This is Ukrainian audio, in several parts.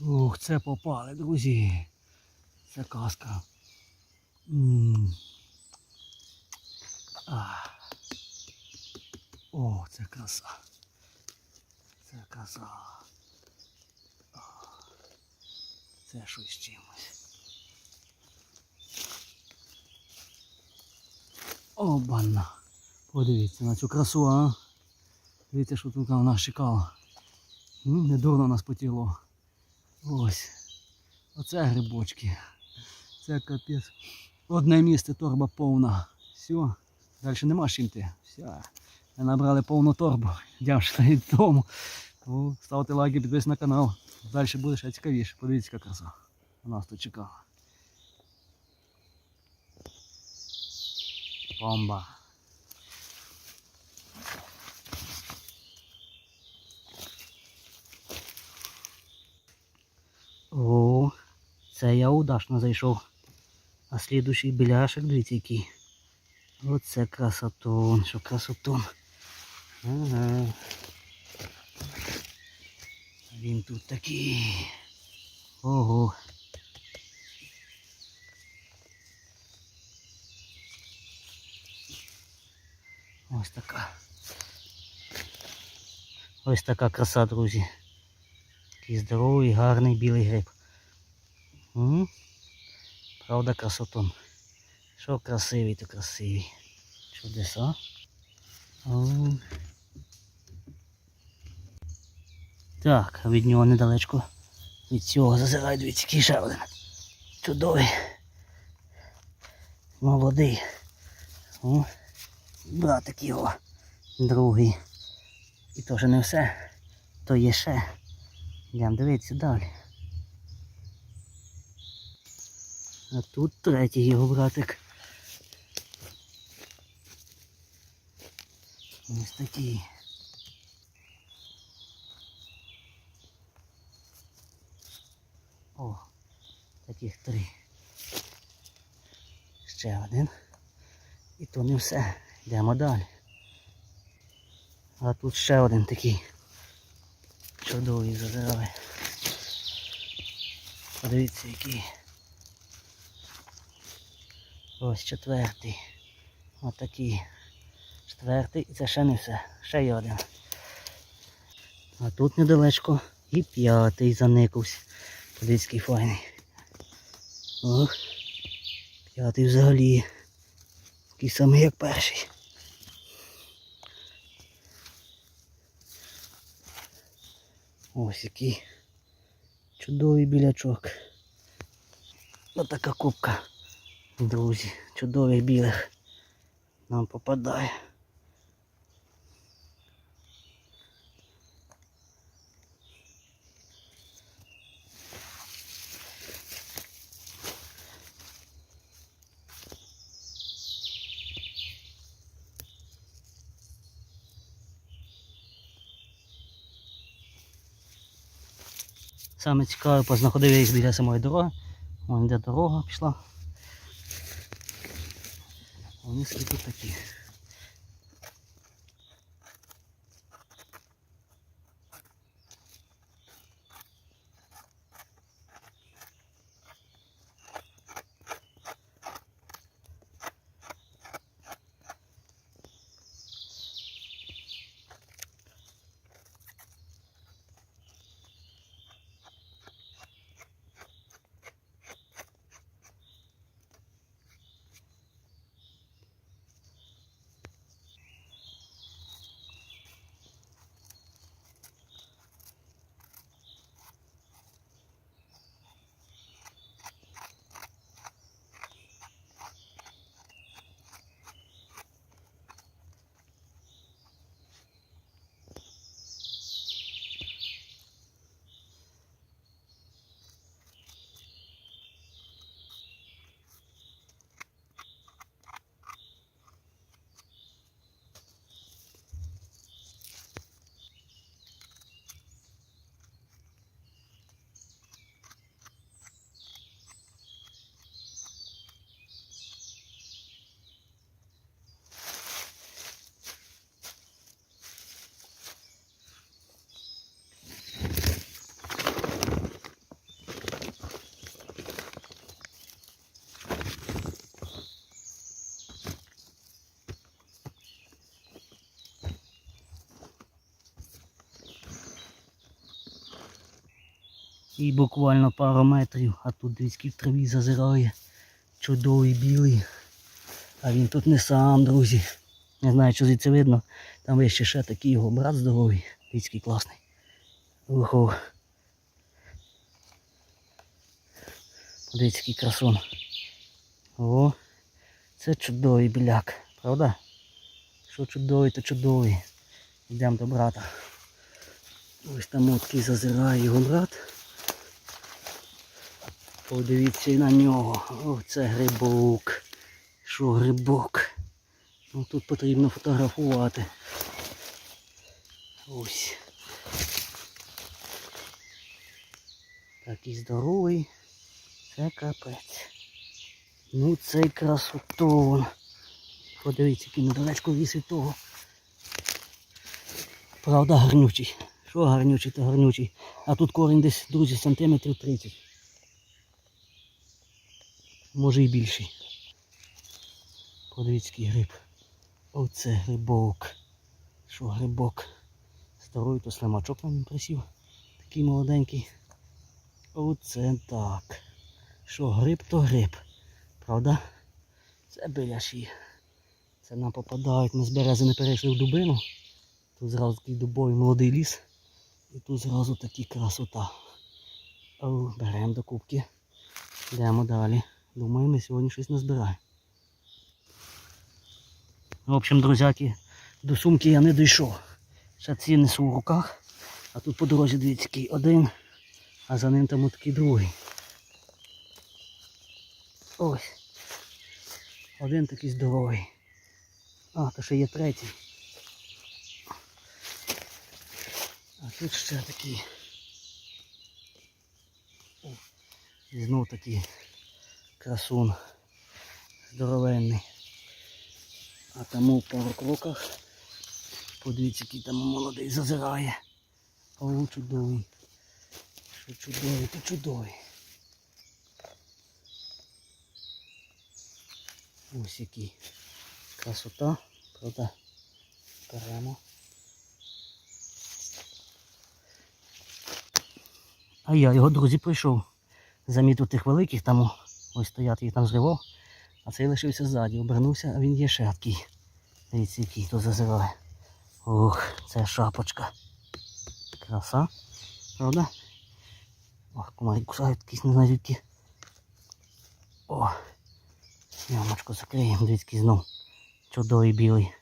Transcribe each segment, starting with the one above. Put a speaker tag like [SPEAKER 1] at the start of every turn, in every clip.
[SPEAKER 1] Ух, це попали, друзі. Це казка. М. О, це краса. Це краса. Це щось чимось. Обана. Подивіться на цю красу, а. Дивіться, що тут на нас чекало. М, нас потіло. Ось. Оце грибочки. Це капець. Одне місце торба повна. Все. Далі нема чим ти. Ми набрали повну торбу. Ще додому. Тому ставте лайки, підписуйтесь на канал. Далі буде ще цікавіше. Подивіться, яка краса. У нас тут чекала. Бомба. О, це я удачно зайшов. А слідущий біляшик, дивіться який. Оце красотон, що красотон. Ага. Він тут такий. Ого. Ось така. Ось така краса, друзі. Такий здоровий, гарний білий гриб. Правда, красотон. Що красивий, то красивий. Чудеса. Так, від нього недалечко. Від цього зазирай, дивіться, який ще один. Чудовий. Молодий. Братик його. Другий. І то вже не все. То є ще. Йдемо дивитися далі. А тут третій його братик. Ось такий. О, таких три. Ще один. І то не все. Йдемо далі. А тут ще один такий. Чудовий зазирає. Подивіться який. Ось четвертий. Отакий. Четвертий і це ще не все. Ще є один. А тут недалечко і п'ятий заникався. Подивіться, файний. Ох. П'ятий взагалі. Такий самий як перший. Ось який чудовий білячок. Ось така кубка, друзі, чудових білих нам попадає. Саме цікаве, познаходив я їх біля самої дороги. Вон де дорога пішла. Вони скидуть такі. І буквально пару метрів, а тут дивіться, в траві зазирає. Чудовий білий. А він тут не сам, друзі. Не знаю, що звідси видно. Там вище ще такий його брат здоровий. Дивіться, класний. Ого. Подивіться, який красун. О, це чудовий біляк, правда? Що чудовий, то чудовий. Йдемо до брата. Ось там от такий зазирає його брат. Подивіться на нього. О, це грибок. Що грибок? Ну тут потрібно фотографувати. Ось. Такий здоровий. Це капець. Ну цей красотон. Подивіться, який недалечко вісить того. Правда, гарнючий. Що гарнючий, то гарнючий. А тут корінь десь, друзі, сантиметрів 30. Може і більший. Подивіться, гриб. Оце грибок. Що грибок? Старий то слимачок на ньому присів. Такий молоденький. Оце так. Що гриб, то гриб. Правда? Це біляші. Це нам попадають. Ми з берези не перейшли в дубину. Тут зразу такий дубовий молодий ліс. І тут зразу такі красота. Беремо до кубки. Йдемо далі. Думаю, ми сьогодні щось назбираємо. В общем, друзяки, до сумки я не дійшов. Ще ці несу в руках. А тут по дорозі дивіться один, а за ним там такий другий. Ось. Один такий здоровий. А, то ще є третій. А тут ще такий. І знов такий красун здоровенний. А тому в пару кроках. Подивіться, який там молодий зазирає. О, чудовий. Що чудовий, то чудовий. Ось який. Красота, правда. Беремо. А я його, друзі, прийшов. Замітив тих великих, там ось стоять, їх там зривав. А цей лишився ззаді, обернувся, а він є ще такий. Дивіться, який тут зазирає. Ух, це шапочка. Краса, правда? Ох, комарі кусають якісь не знаю звідки. О! Ямочку закриємо, який знов. Чудовий білий.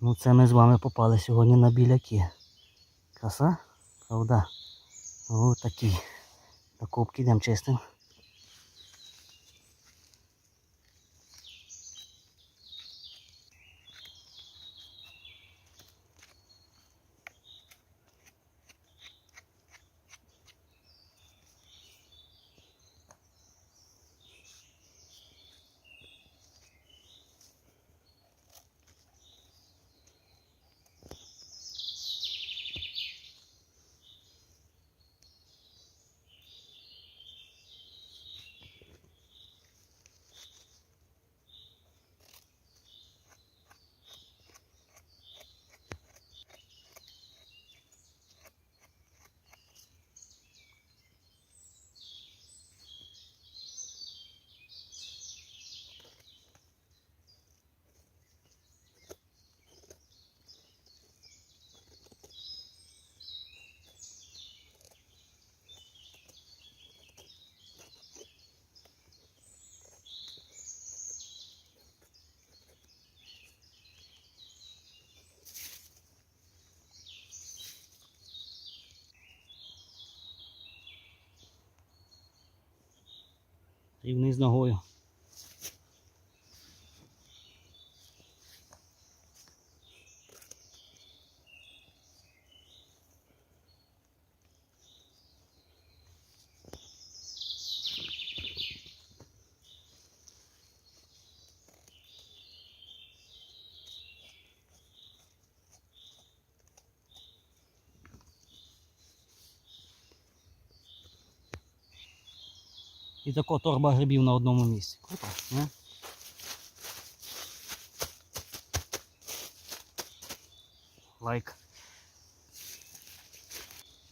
[SPEAKER 1] Ну це ми з вами попали сьогодні на біляки. Краса, правда? Ось такий. До кубки йдемо чистим. І вниз ногою. І тако торба грибів на одному місці. Круто, не? Лайк.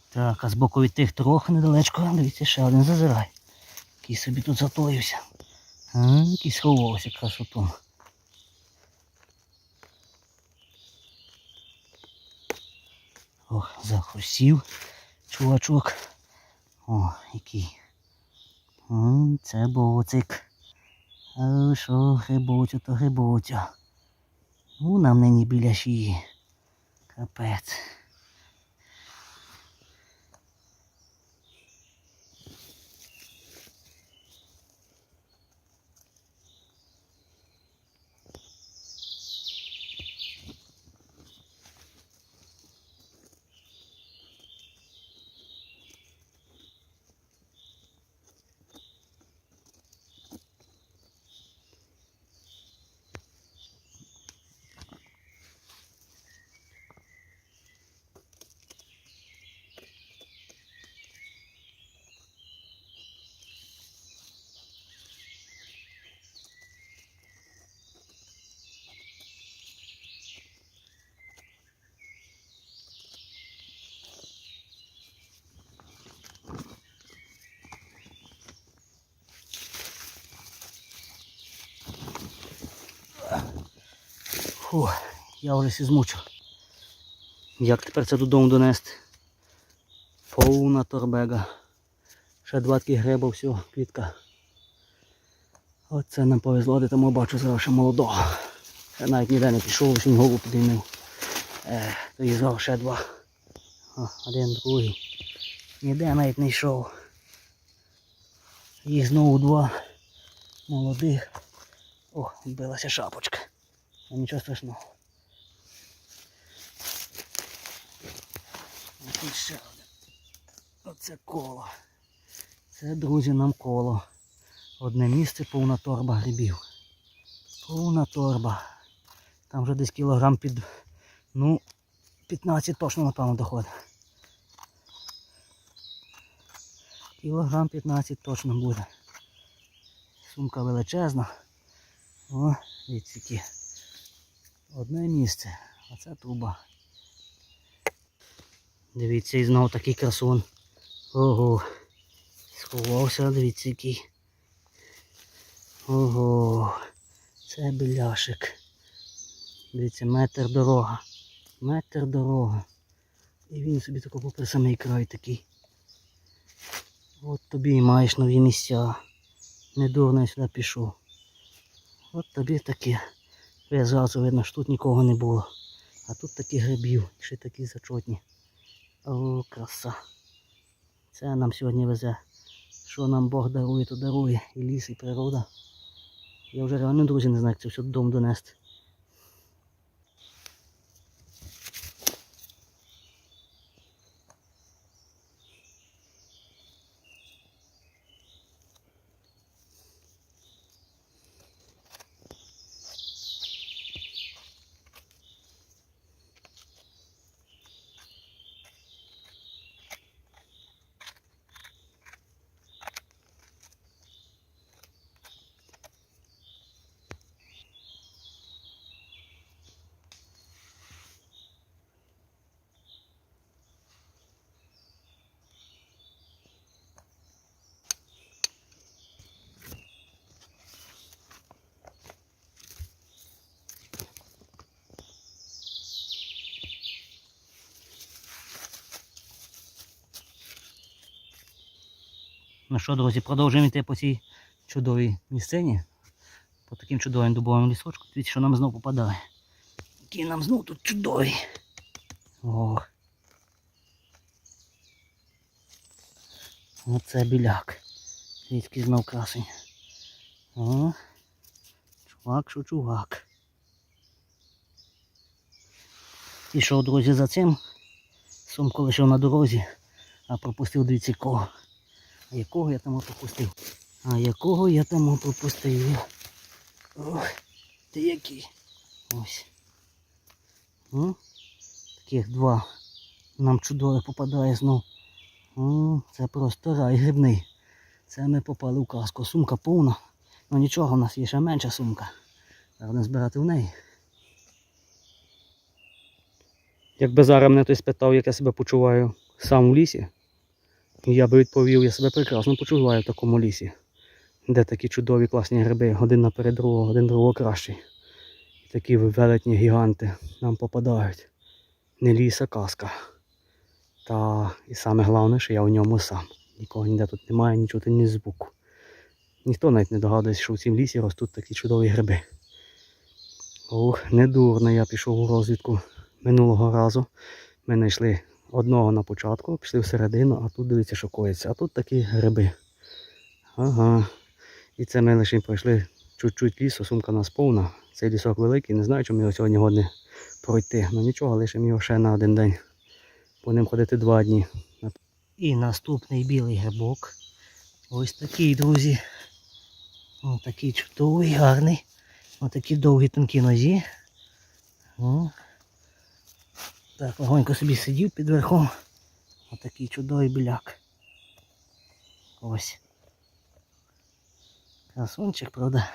[SPEAKER 1] Так, а з боку від тих трьох недалечко, дивіться, ще один зазирай. Який собі тут затоївся. А, який сховався красотом. Ох, захрустів чувачок. О, який. Це боцик. А що, грибочу, то грибочу. Ну, нам нині біля шиї. Капець. Фу, я вже сі змучив. Як тепер це додому донести? Повна торбега. Ще два такі гриба, все, квітка. Оце нам повезло, де тому бачу зараз ще молодого. Я навіть ніде не пішов, лише голову підіймив. Е, зараз ще два. О, один, другий. Ніде навіть не йшов. Їх знову два молодих. О, вбилася шапочка. Ну, Нічого страшного. А тут ще один. Оце коло. Це, друзі, нам коло. Одне місце повна торба грибів. Повна торба. Там вже десь кілограм під. Ну, 15 точно, напевно, доходить. Кілограм 15 точно буде. Сумка величезна. О, які. Одне місце, а це труба. Дивіться, і знову такий красун. Ого. Сховався, дивіться який. Ого. Це біляшик. Дивіться, метр дорога. Метр дорога. І він собі тако попри самий край такий. От тобі і маєш нові місця. Недурно я сюди пішов. От тобі таке. Зразу видно, що тут нікого не було. А тут такі грибів, ще такі зачотні. О, краса. Це нам сьогодні везе. Що нам Бог дарує, то дарує. І ліс, і природа. Я вже реально, друзі, не знаю, як це все додому донести. Ну що, друзі, продовжуємо йти по цій чудовій місцині. По таким чудовим дубовим лісочку. Дивіться, що нам знову попадає. Який нам знову тут чудовий. Ох. Оце біляк. Який знов красень. О. Чувак, що чувак. Пішов, друзі, за цим. Сумку лишив на дорозі, а пропустив дивіться кого. Якого я там пропустив? А якого я там пропустив? Ох, ти який? Ось. Таких два. Нам чудове попадає знов. Це просто рай грибний. Це ми попали в казку. Сумка повна. Ну нічого, у нас є ще менша сумка. Треба збирати в неї. Якби зараз мене хтось спитав, як я себе почуваю сам у лісі, я би відповів, я себе прекрасно почуваю в такому лісі, де такі чудові класні гриби, один наперед другого, один другого кращий. І такі велетні гіганти нам попадають. Не ліс, а казка. Та і саме головне, що я у ньому сам. Нікого ніде тут немає, ні чути, ні звуку. Ніхто навіть не догадується, що в цім лісі ростуть такі чудові гриби. Ох, недурно я пішов у розвідку минулого разу. Ми знайшли одного на початку, пішли всередину, а тут дивіться, що коїться. А тут такі гриби. Ага. І це ми лише пройшли чуть-чуть лісу, сумка у нас повна. Цей лісок великий, не знаю, чому його сьогодні годне пройти. Ну нічого, лишимо його ще на один день. Будемо ходити два дні. І наступний білий грибок. Ось такий, друзі. Ось такий чудовий, гарний. Ось такі довгі тонкі нозі. Так, легонько собі сидів під верхом. Ось такий чудовий біляк. Ось. Красунчик, правда?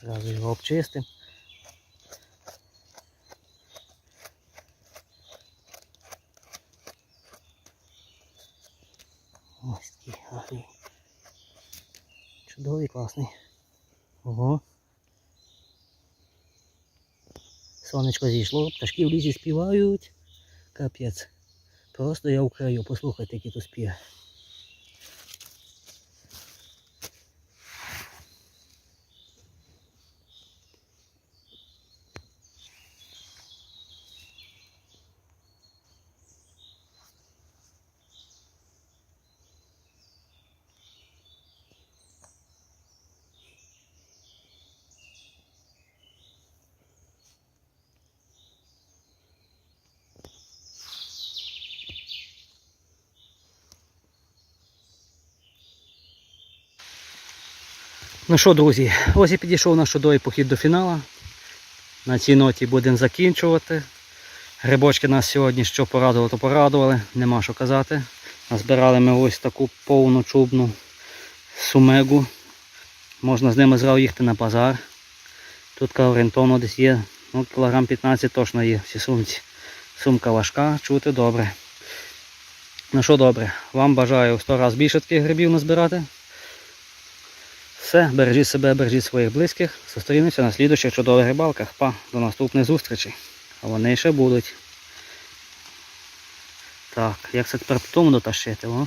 [SPEAKER 1] Зразу його обчистимо. Ось такий гарний. Чудовий, класний. Ого. Сонечко зійшло, пташки в лісі співають. Капець. Просто я в краю, послухайте, які тут співи. Ну що, друзі, ось і підійшов наш чудовий похід до фіналу. На цій ноті будемо закінчувати. Грибочки нас сьогодні що порадували, то порадували, нема що казати. Назбирали ми ось таку повну чубну сумегу. Можна з ними зразу їхати на базар. Тут орієнтовно десь є, ну, кілограм 15 точно є в цій сумці. Сумка важка, чути добре. Ну що добре, вам бажаю в 100 разів більше таких грибів назбирати. Все, бережіть себе, бережіть своїх близьких. Зустрінемося на слідуючих чудових рибалках. Па, до наступних зустрічей. А вони ще будуть. Так, як це тепер потім дотащити, о?